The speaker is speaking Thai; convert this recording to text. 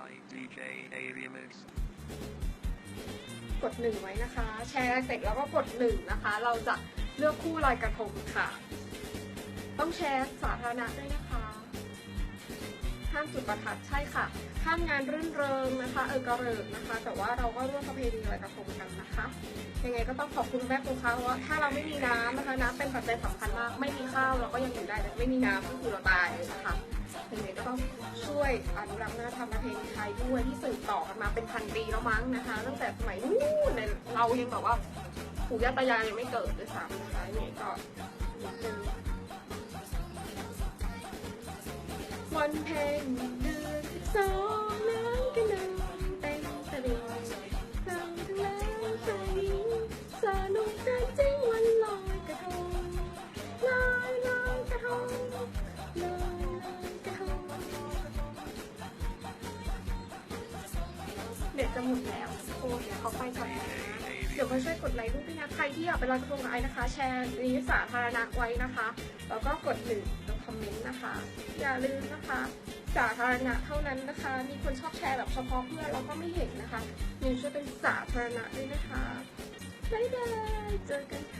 by DJ Alienus. กดหนึ่งไว้นะคะ แชร์เสร็จแล้วก็กดหนึ่งนะคะ เราจะเลือกคู่ลอยกระทงค่ะ ต้องแชร์สาธารณะด้วยนะคะห้ามจุดประทัดใช่ค่ะห้ามงานรื่นเริงนะคะ เออกระเริกนะคะ แต่ว่าเราก็ร่วมประเพณีลอยกระทงกันนะคะ ยังไงก็ต้องขอบคุณแม่ปูคะว่าถ้าเราไม่มีน้ำนะคะน้ำเป็นปัจจัยสำคัญมาก ไม่มีข้าวเราก็ยังอยู่ได้แต่ไม่มีน้ำก็คือเราตายนะคะ วยอนุรักษ์วัฒนธรรมประเพณีไทยด้วยที่สืบต่อกันมาเป็นพันปีแล้วมั้งนะคะตั้งแต่สมัยนู้นเลยเรายังแบบว่าปู่ย่าตายายยังไม่เกิดด้วยซ้ำนะคะเนี่ยก็นิดนึงวันเพ็ญเดือนสิบสอง ดี๋ยวจะหมดแล้วสักคเดี๋ยเขาไปก่อนนะเดี๋ยวมาช่วยกดไลค์รูปพี่นะใครที่อยากไปลอยกระทงกัไอนะคะ แชร์นี้สาธารณะไว้นะคะ แล้วก็กดหนึ่งแล้วคอมเมนต์นะคะ อย่าลืมนะคะ สาธารณะเท่านั้นนะคะ มีคนชอบแชร์แบบเฉพาะเพื่อนเราก็ไม่เห็นนะคะมีช่วยเป็นสาธารณะด้วยนะคะบ๊ายบายเจอกันค่ะ